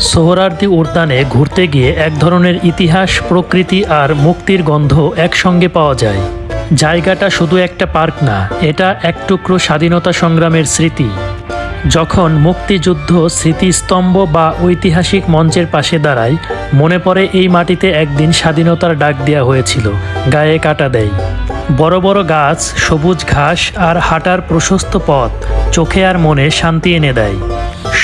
সোহরার্দি উদ্যানে ঘুরতে গিয়ে এক ধরনের ইতিহাস, প্রকৃতি আর মুক্তির গন্ধ একসঙ্গে পাওয়া যায়। জায়গাটা শুধু একটা পার্ক না, এটা এক টুকরো স্বাধীনতা সংগ্রামের স্মৃতি। যখন মুক্তিযুদ্ধ স্মৃতিস্তম্ভ বা ঐতিহাসিক মঞ্চের পাশে দাঁড়ায়, মনে পড়ে এই মাটিতে একদিন স্বাধীনতার ডাক দেওয়া হয়েছিল, গায়ে কাটা দেয়। বড় বড় গাছ, সবুজ ঘাস আর হাঁটার প্রশস্ত পথ, চোখে আর মনে শান্তি এনে দেয়।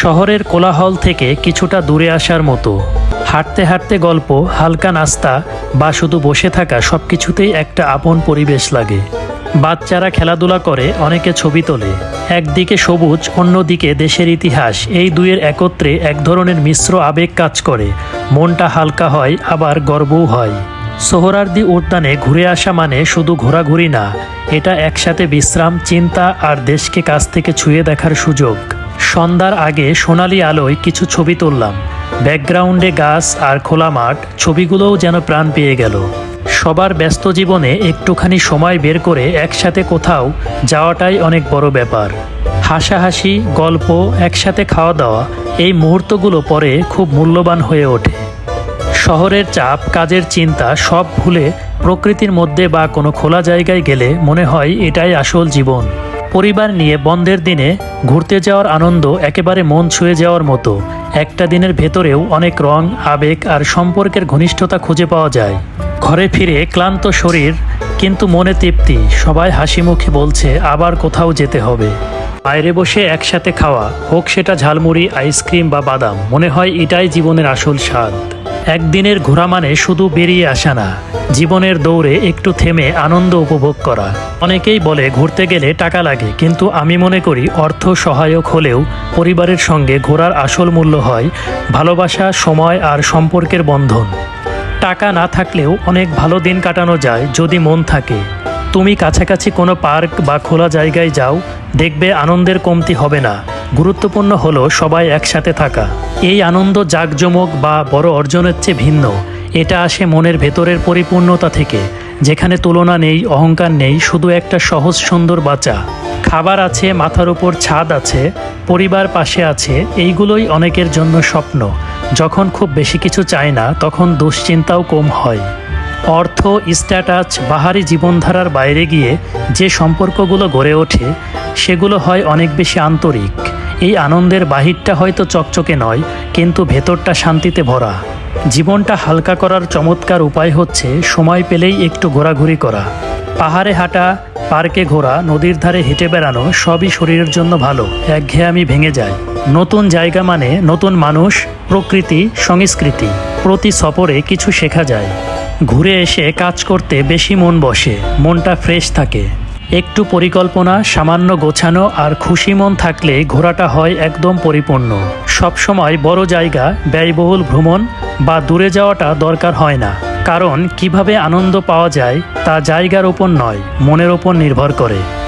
শহরের কোলাহল থেকে কিছুটা দূরে আসার মতো। হাঁটতে হাঁটতে গল্প, হালকা নাস্তা বা শুধু বসে থাকা সব কিছুতেই একটা আপন পরিবেশ লাগে। বাচ্চারা খেলাধুলা করে, অনেকে ছবি তোলে। একদিকে সবুজ, অন্যদিকে দেশের ইতিহাস। এই দুইয়ের একত্রে এক ধরনের মিশ্র আবেগ কাজ করে। মনটা হালকা হয়, আবার গর্বও হয়। সোহরার্দি উদ্যানে ঘুরে আসা মানে শুধু ঘোরাঘুরি না, এটা একসাথে বিশ্রাম, চিন্তা আর দেশকে কাছ থেকে ছুঁয়ে দেখার সুযোগ। সন্ধ্যার আগে সোনালি আলোয় কিছু ছবি তুললাম। ব্যাকগ্রাউন্ডে গাছ আর খোলা মাঠ, ছবিগুলোও যেন প্রাণ পেয়ে গেল। সবার ব্যস্ত জীবনে একটুখানি সময় বের করে একসাথে কোথাও যাওয়াটাই অনেক বড় ব্যাপার। হাসাহাসি, গল্প, একসাথে খাওয়া দাওয়া এই মুহূর্তগুলো পরে খুব মূল্যবান হয়ে ওঠে। শহরের চাপ, কাজের চিন্তা সব ভুলে প্রকৃতির মধ্যে বা কোনো খোলা জায়গায় গেলে মনে হয় এটাই আসল জীবন। পরিবার নিয়ে বন্ধের দিনে ঘুরতে যাওয়ার আনন্দ একেবারে মন ছুঁয়ে যাওয়ার মতো। একটা দিনের ভেতরেও অনেক রং, আবেগ আর সম্পর্কের ঘনিষ্ঠতা খুঁজে পাওয়া যায়। ঘরে ফিরে ক্লান্ত শরীর, কিন্তু মনে তৃপ্তি, সবাই হাসি মুখে বলছে, আবার কোথাও যেতে হবে। বাইরে বসে একসাথে খাওয়া, হোক সেটা ঝালমুড়ি, আইসক্রিম বা বাদাম, মনে হয় এটাই জীবনের আসল স্বাদ। একদিনের ঘোরা মানে শুধু বেরিয়ে আসা না, জীবনের দৌড়ে একটু থেমে আনন্দ উপভোগ করা। অনেকেই বলে ঘুরতে গেলে টাকা লাগে, কিন্তু আমি মনে করি অর্থ সহায়ক হলেও পরিবারের সঙ্গে ঘোরার আসল মূল্য হয় ভালোবাসা, সময় আর সম্পর্কের বন্ধন। টাকা না থাকলেও অনেক ভালো দিন কাটানো যায় যদি মন থাকে। তুমি কাছাকাছি কোনো পার্ক বা খোলা জায়গায় যাও, দেখবে আনন্দের কমতি হবে না। গুরুত্বপূর্ণ হলো সবাই একসাথে থাকা। এই আনন্দ জাঁকজমক বা বড় অর্জনের চেয়ে ভিন্ন। এটা আসে মনের ভেতরের পরিপূর্ণতা থেকে, যেখানে তুলনা নেই, অহংকার নেই, শুধু একটা সহজ সুন্দর বাঁচা। খাবার আছে, মাথার উপর ছাদ আছে, পরিবার পাশে আছে, এইগুলোই অনেকের জন্য স্বপ্ন। যখন খুব বেশি কিছু চায় না, তখন দুশ্চিন্তাও কম হয়। অর্থ, স্ট্যাটাস, বাহারি জীবনধারার বাইরে গিয়ে যে সম্পর্কগুলো গড়ে ওঠে, সেগুলো হয় অনেক বেশি আন্তরিক। এই আনন্দের বাহিরটা হয়তো চকচকে নয়, কিন্তু ভেতরটা শান্তিতে ভরা। জীবনটা হালকা করার চমৎকার উপায় হচ্ছে সময় পেলেই একটু ঘোরাঘুরি করা। পাহাড়ে হাঁটা, পার্কে ঘোরা, নদীর ধারে হেঁটে বেড়ানো সবই শরীরের জন্য ভালো। একঘেয়েমি ভেঙে যায়। নতুন জায়গা মানে নতুন মানুষ, প্রকৃতি, সংস্কৃতি। প্রতি সফরে কিছু শেখা যায়। ঘুরে এসে কাজ করতে বেশি মন বসে, মনটা ফ্রেশ থাকে। একটু পরিকল্পনা, সামান্য গোছানো আর খুশি মন থাকলে ঘোরাটা হয় একদম পরিপূর্ণ। সবসময় বড় জায়গা, ব্যয়বহুল ভ্রমণ বা দূরে যাওয়াটা দরকার হয় না। কারণ কীভাবে আনন্দ পাওয়া যায় তা জায়গার ওপর নয়, মনের ওপর নির্ভর করে।